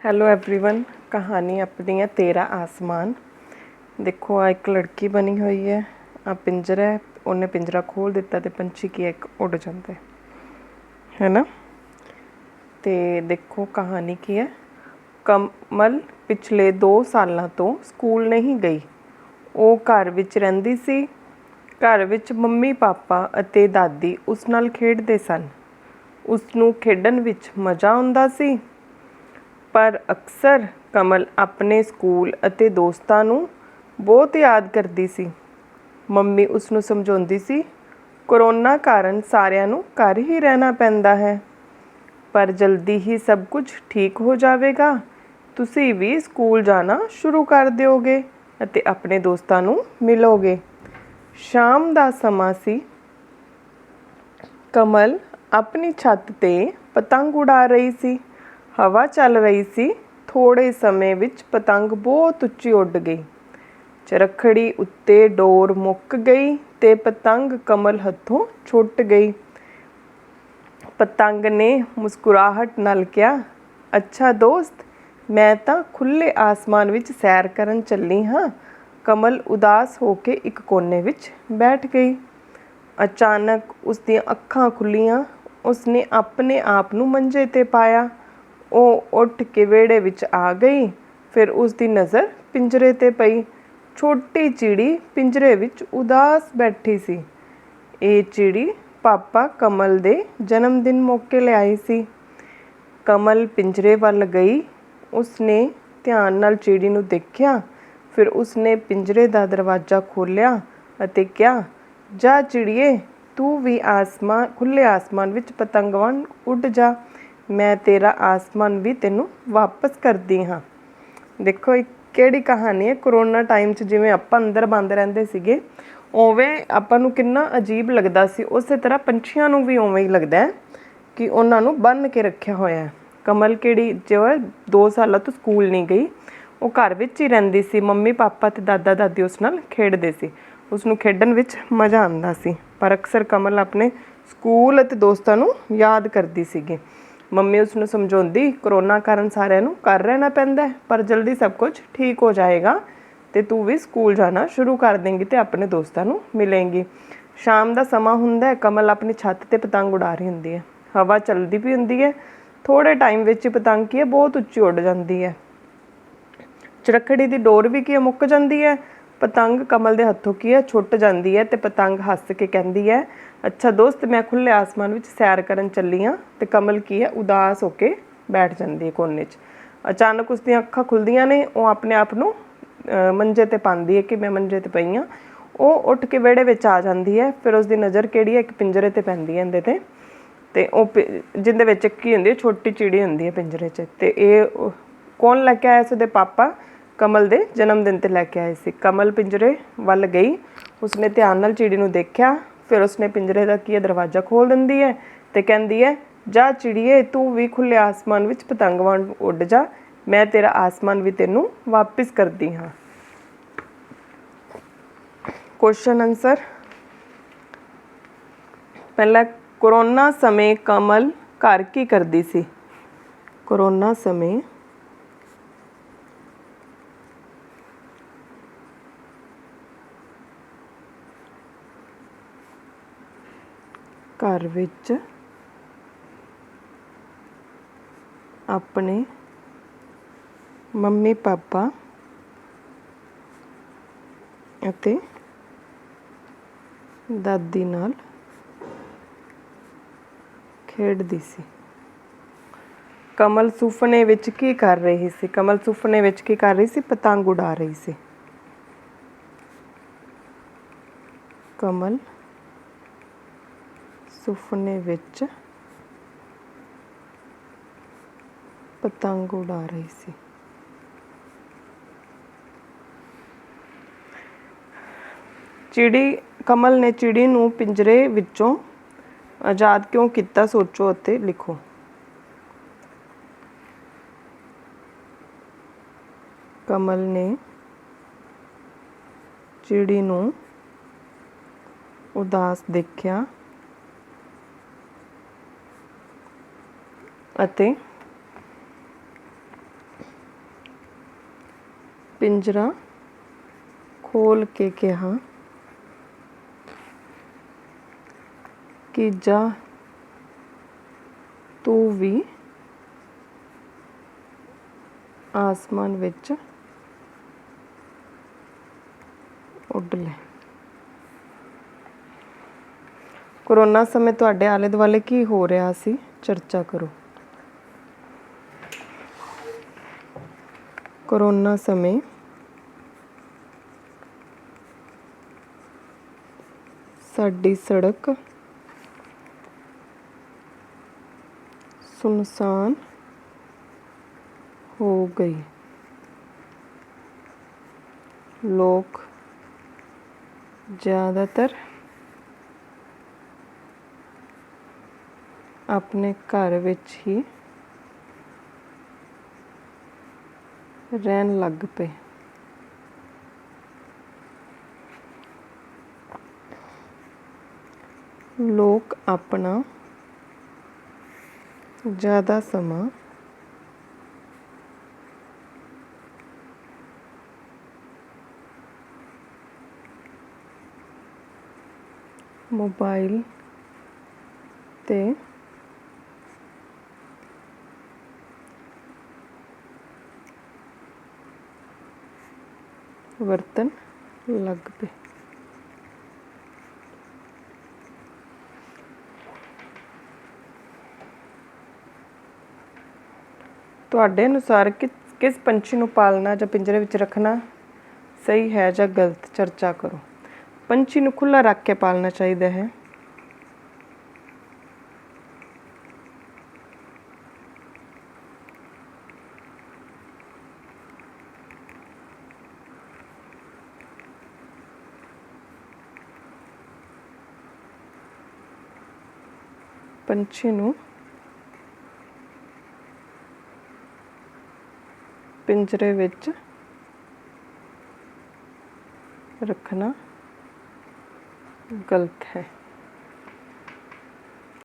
Hello everyone ਕਹਾਣੀ ਆਪਣੀ ਹੈ ਤੇਰਾ ਆਸਮਾਨ ਦੇਖੋ ਆ ਇੱਕ ਲੜਕੀ ਬਣੀ ਹੋਈ ਹੈ ਆ ਪਿੰਜਰਾ ਹੈ ਉਹਨੇ ਪਿੰਜਰਾ ਖੋਲ ਦਿੱਤਾ ਤੇ ਪੰਛੀ ਕੀ ਹੈ, ਇੱਕ ਉੱਡ ਜਾਂਦਾ ਹੈ ਹੈਨਾ ਤੇ ਦੇਖੋ ਕਹਾਣੀ ਕੀ ਹੈ ਕਮਲ ਪਿਛਲੇ 2 ਸਾਲਾਂ ਤੋਂ ਸਕੂਲ ਨਹੀਂ ਗਈ ਉਹ ਘਰ ਵਿੱਚ ਰਹਿੰਦੀ ਸੀ ਘਰ ਵਿੱਚ ਮੰਮੀ ਪਾਪਾ ਅਤੇ ਦਾਦੀ ਉਸ ਨਾਲ ਖੇਡਦੇ ਸਨ ਉਸ ਨੂੰ ਖੇਡਣ ਵਿੱਚ ਮਜ਼ਾ ਆਉਂਦਾ ਸੀ ਪਰ ਅਕਸਰ ਕਮਲ ਆਪਣੇ ਸਕੂਲ ਅਤੇ ਦੋਸਤਾਂ ਨੂੰ ਬਹੁਤ ਯਾਦ ਕਰਦੀ ਸੀ। ਮੰਮੀ ਉਸ ਨੂੰ ਸਮਝਾਉਂਦੀ ਸੀ, ਕਰੋਨਾ ਕਾਰਨ ਸਾਰਿਆਂ ਨੂੰ ਘਰ ਹੀ ਰਹਿਣਾ ਪੈਂਦਾ ਹੈ। ਪਰ ਜਲਦੀ ਹੀ ਸਭ ਕੁਝ ਠੀਕ ਹੋ ਜਾਵੇਗਾ। ਤੁਸੀਂ ਵੀ ਸਕੂਲ ਜਾਣਾ ਸ਼ੁਰੂ ਕਰ ਦਿਓਗੇ ਅਤੇ ਆਪਣੇ ਦੋਸਤਾਂ ਨੂੰ ਮਿਲੋਗੇ। ਸ਼ਾਮ ਦਾ ਸਮਾਂ ਸੀ। ਕਮਲ ਆਪਣੀ ਛੱਤ ਤੇ ਪਤੰਗ ਉਡਾ ਰਹੀ ਸੀ। ਹਵਾ ਚੱਲ ਰਹੀ ਸੀ ਥੋੜੇ ਸਮੇਂ ਵਿੱਚ ਪਤੰਗ ਬਹੁਤ ਉੱਚੀ ਉੱਡ ਗਈ। ਚਰਖੜੀ ਉੱਤੇ ਡੋਰ ਮੁੱਕ ਗਈ ਤੇ ਪਤੰਗ ਕਮਲ ਹੱਥੋਂ ਛੁੱਟ ਗਈ। ਪਤੰਗ ਨੇ ਮੁਸਕਰਾਹਟ ਨਾਲ ਕਿਹਾ, ਅੱਛਾ ਦੋਸਤ, ਮੈਂ ਤਾਂ ਖੁੱਲੇ ਆਸਮਾਨ ਵਿੱਚ ਸੈਰ ਕਰਨ ਚੱਲੀ ਹਾਂ। ਕਮਲ ਉਦਾਸ ਹੋ ਕੇ ਇੱਕ ਕੋਨੇ ਵਿੱਚ ਬੈਠ ਗਈ। ਅਚਾਨਕ ਉਸ ਦੀਆਂ ਅੱਖਾਂ ਖੁੱਲੀਆਂ, ਉਸਨੇ ਆਪਣੇ ਆਪ ਨੂੰ ਮੰਜੇ ਤੇ ਪਾਇਆ। ਉਹ ਉੱਠ ਕੇ ਵਿਹੜੇ ਵਿੱਚ ਆ ਗਈ, ਫਿਰ ਉਸ ਦੀ ਨਜ਼ਰ ਪਿੰਜਰੇ ਤੇ ਪਈ। ਛੋਟੀ ਚਿੜੀ ਪਿੰਜਰੇ ਵਿੱਚ ਉਦਾਸ ਬੈਠੀ ਸੀ। ਇਹ ਚਿੜੀ ਪਾਪਾ ਕਮਲ ਦੇ ਜਨਮ ਦਿਨ ਮੌਕੇ ਲਿਆਈ ਸੀ। ਕਮਲ ਪਿੰਜਰੇ ਵੱਲ ਗਈ। ਉਸਨੇ ਧਿਆਨ ਨਾਲ ਚਿੜੀ ਨੂੰ ਦੇਖਿਆ। ਫਿਰ ਉਸਨੇ ਪਿੰਜਰੇ ਦਾ ਦਰਵਾਜ਼ਾ ਖੋਲ੍ਹਿਆ ਅਤੇ ਕਿਹਾ, ਜਾ ਚਿੜੀਏ, ਤੂੰ ਵੀ ਆਸਮਾਨ ਖੁੱਲੇ ਆਸਮਾਨ ਵਿੱਚ ਪਤੰਗ ਵਾਂਗ ਉੱਡ ਜਾ। ਮੈਂ ਤੇਰਾ ਆਸਮਾਨ ਵੀ ਤੈਨੂੰ ਵਾਪਸ ਕਰਦੀ ਹਾਂ। ਦੇਖੋ ਇਹ ਕਿਹੜੀ ਕਹਾਣੀ ਹੈ? ਕਰੋਨਾ ਟਾਈਮ 'ਚ ਜਿਵੇਂ ਆਪਾਂ ਅੰਦਰ ਬੰਦ ਰਹਿੰਦੇ ਸੀਗੇ, ਉਵੇਂ ਆਪਾਂ ਨੂੰ ਕਿੰਨਾ ਅਜੀਬ ਲੱਗਦਾ ਸੀ। ਉਸੇ ਤਰ੍ਹਾਂ ਪੰਛੀਆਂ ਨੂੰ ਵੀ ਉਵੇਂ ਹੀ ਲੱਗਦਾ ਹੈ ਕਿ ਉਹਨਾਂ ਨੂੰ ਬੰਨ ਕੇ ਰੱਖਿਆ ਹੋਇਆ ਹੈ। ਕਮਲ ਕਿਹੜੀ ਜੋ 2 ਸਾਲਾਂ ਤੋਂ ਸਕੂਲ ਨਹੀਂ ਗਈ। ਉਹ ਘਰ ਵਿੱਚ ਹੀ ਰਹਿੰਦੀ ਸੀ। ਮੰਮੀ, ਪਾਪਾ ਤੇ ਦਾਦਾ, ਦਾਦੀ ਉਸ ਨਾਲ ਖੇਡਦੇ ਸੀ। ਉਸ ਨੂੰ ਖੇਡਣ ਵਿੱਚ ਮਜ਼ਾ ਆਉਂਦਾ ਸੀ। ਪਰ ਅਕਸਰ ਕਮਲ ਆਪਣੇ ਸਕੂਲ ਅਤੇ ਦੋਸਤਾਂ ਨੂੰ ਯਾਦ ਕਰਦੀ ਸੀਗੀ। ਮੰਮੀ ਉਸ ਨੂੰ ਸਮਝਾਉਂਦੀ, ਕਰੋਨਾ ਕਾਰਨ ਸਾਰਿਆਂ ਨੂੰ ਘਰ ਰਹਿਣਾ ਪੈਂਦਾ ਪਰ ਜਲਦੀ ਸਭ ਕੁਝ ਠੀਕ ਹੋ ਜਾਏਗਾ ਤੇ ਤੂੰ ਵੀ ਸਕੂਲ ਜਾਣਾ ਸ਼ੁਰੂ ਕਰ ਦੇਂਗੀ ਤੇ ਆਪਣੇ ਦੋਸਤਾਂ ਨੂੰ ਮਿਲੇਂਗੀ। ਸ਼ਾਮ ਦਾ ਸਮਾਂ ਹੁੰਦਾ ਹੈ, ਕਮਲ ਆਪਣੀ ਛੱਤ ਤੇ ਪਤੰਗ ਉਡਾ ਰਹੀ ਹੁੰਦੀ ਹੈ। ਹਵਾ ਚੱਲਦੀ ਪਈ ਹੁੰਦੀ ਹੈ ਥੋੜੇ ਟਾਈਮ ਵਿੱਚ ਪਤੰਗ ਕੀ ਹੈ, ਬਹੁਤ ਉੱਚੀ ਉੱਡ ਜਾਂਦੀ ਹੈ। ਚਰਖੜੀ ਦੀ ਡੋਰ ਵੀ ਕੀ ਮੁੱਕ ਜਾਂਦੀ ਹੈ ਪਤੰਗ ਕਮਲ ਦੇ ਹੱਥੋਂ ਕੀ ਹੈ? ਛੁੱਟ ਜਾਂਦੀ ਹੈ ਤੇ ਪਤੰਗ ਹੱਸ ਕੇ ਕਹਿੰਦੀ ਹੈ, ਅੱਛਾ ਦੋਸਤ, ਮੈਂ ਖੁੱਲੇ ਆਸਮਾਨ ਵਿੱਚ ਸੈਰ ਕਰਨ ਚੱਲੀ ਹਾਂ ਤੇ ਕਮਲ ਕੀ ਹੈ? ਉਦਾਸ ਹੋ ਕੇ ਬੈਠ ਜਾਂਦੀ ਹੈ ਕੋਨੇ 'ਚ। ਅਚਾਨਕ ਉਸ ਦੀਆਂ ਅੱਖਾਂ ਖੁੱਲਦੀਆਂ ਨੇ, ਉਹ ਆਪਣੇ ਆਪ ਨੂੰ ਮੰਜੇ ਤੇ ਪਾਉਂਦੀ ਹੈ ਕਿ ਮੈਂ ਮੰਜੇ ਤੇ ਪਈ ਹਾਂ। ਉਹ ਉੱਠ ਕੇ ਵਿਹੜੇ ਵਿੱਚ ਆ ਜਾਂਦੀ ਹੈ, ਫਿਰ ਉਸ ਦੀ ਨਜ਼ਰ ਕਿਹੜੀ ਹੈ? ਇੱਕ ਪਿੰਜਰੇ ਤੇ ਪੈਂਦੀ ਹੈ ਇਹਦੇ ਤੇ। ਤੇ ਉਹ ਜਿੰਦੇ ਵਿੱਚ ਕੀ ਹੁੰਦੀ ਹੈ? ਛੋਟੀ ਚਿੜੀ ਹੁੰਦੀ ਹੈ ਪਿੰਜਰੇ 'ਚ। ਤੇ ਇਹ ਕੌਣ ਲੈ ਕੇ ਆਇਆ ਸੀ ਉਹਦੇ ਪਾਪਾ? ਕਮਲ ਦੇ ਜਨਮ ਦਿਨ ਤੇ ਲੈ ਕੇ ਆਏ ਸੀ। ਕਮਲ ਪਿੰਜਰੇ ਵੱਲ ਗਈ। ਉਸਨੇ ਧਿਆਨ ਨਾਲ ਚਿੜੀ ਨੂੰ ਦੇਖਿਆ। ਫਿਰ ਉਸਨੇ ਪਿੰਜਰੇ ਦਾ ਕੀ ਦਰਵਾਜ਼ਾ ਖੋਲ ਦਿੰਦੀ ਹੈ ਤੇ ਕਹਿੰਦੀ ਹੈ, ਜਾ ਚਿੜੀਏ, ਤੂੰ ਵੀ ਖੁੱਲੇ ਆਸਮਾਨ ਵਿੱਚ ਪਤੰਗ ਵਾਂਗ ਉੱਡ ਜਾ। ਮੈਂ ਤੇਰਾ ਆਸਮਾਨ ਵੀ ਤੈਨੂੰ ਵਾਪਿਸ ਕਰਦੀ ਹਾਂ। ਕੁਐਸਚਨ ਆਨਸਰ ਪਹਿਲਾ ਕਰੋਨਾ ਸਮੇਂ ਕਮਲ ਘਰ ਕੀ ਕਰਦੀ ਸੀ? ਕਰੋਨਾ ਸਮੇਂ ਘਰ ਵਿੱਚ ਆਪਣੇ ਮੰਮੀ, ਪਾਪਾ ਅਤੇ ਦਾਦੀ ਨਾਲ ਖੇਡਦੀ ਸੀ। ਕਮਲ ਸੁਪਨੇ ਵਿੱਚ ਕੀ ਕਰ ਰਹੀ ਸੀ? ਕਮਲ ਸੁਪਨੇ ਵਿੱਚ ਕੀ ਕਰ ਰਹੀ ਸੀ? ਪਤੰਗ ਉਡਾ ਰਹੀ ਸੀ। ਕਮਲ ਸੁਫਨੇ ਵਿੱਚ ਪਤੰਗ ਉਡਾ ਰਹੀ ਸੀ। ਚਿੜੀ, ਕਮਲ ਨੇ ਚਿੜੀ ਨੂੰ ਪਿੰਜਰੇ ਵਿੱਚੋਂ ਆਜ਼ਾਦ ਕਿਉਂ ਕੀਤਾ ਸੋਚੋ ਅਤੇ ਲਿਖੋ। ਕਮਲ ਨੇ ਚਿੜੀ ਨੂੰ ਉਦਾਸ ਦੇਖਿਆ। ਅਤੇ ਪਿੰਜਰਾ ਖੋਲ ਕੇ ਕਿਹਾ ਕਿ ਜਾ, ਤੂੰ ਵੀ ਆਸਮਾਨ ਵਿੱਚ ਉੱਡ ਲੈ। ਕਰੋਨਾ ਸਮੇਂ ਤੁਹਾਡੇ ਆਲੇ ਦੁਆਲੇ ਕੀ ਹੋ ਰਿਹਾ ਸੀ? ਚਰਚਾ ਕਰੋ। ਕਰੋਨਾ ਸਮੇਂ ਸਾਡੀ ਸੜਕ ਸੁਨਸਾਨ ਹੋ ਗਈ ਲੋਕ ਜ਼ਿਆਦਾਤਰ ਆਪਣੇ ਘਰ ਵਿੱਚ ਹੀ ਰਹਿਣ ਲੱਗ ਪਏ। ਲੋਕ ਆਪਣਾ ਜ਼ਿਆਦਾ ਸਮਾਂ ਮੋਬਾਈਲ ਤੇ ਵਰਤਣ ਲੱਗ ਪਏ। ਤੁਹਾਡੇ ਅਨੁਸਾਰ ਕਿ ਕਿਸ ਪੰਛੀ ਨੂੰ ਪਾਲਣਾ ਜਾਂ ਪਿੰਜਰੇ ਵਿੱਚ ਰੱਖਣਾ ਸਹੀ ਹੈ ਜਾਂ ਗਲਤ? ਚਰਚਾ ਕਰੋ। ਪੰਛੀ ਨੂੰ ਖੁੱਲਾ ਰੱਖ ਕੇ ਪਾਲਣਾ ਚਾਹੀਦਾ ਹੈ। ਪੰਛੀ ਨੂੰ ਪਿੰਜਰੇ ਵਿੱਚ ਰੱਖਣਾ ਗਲਤ ਹੈ।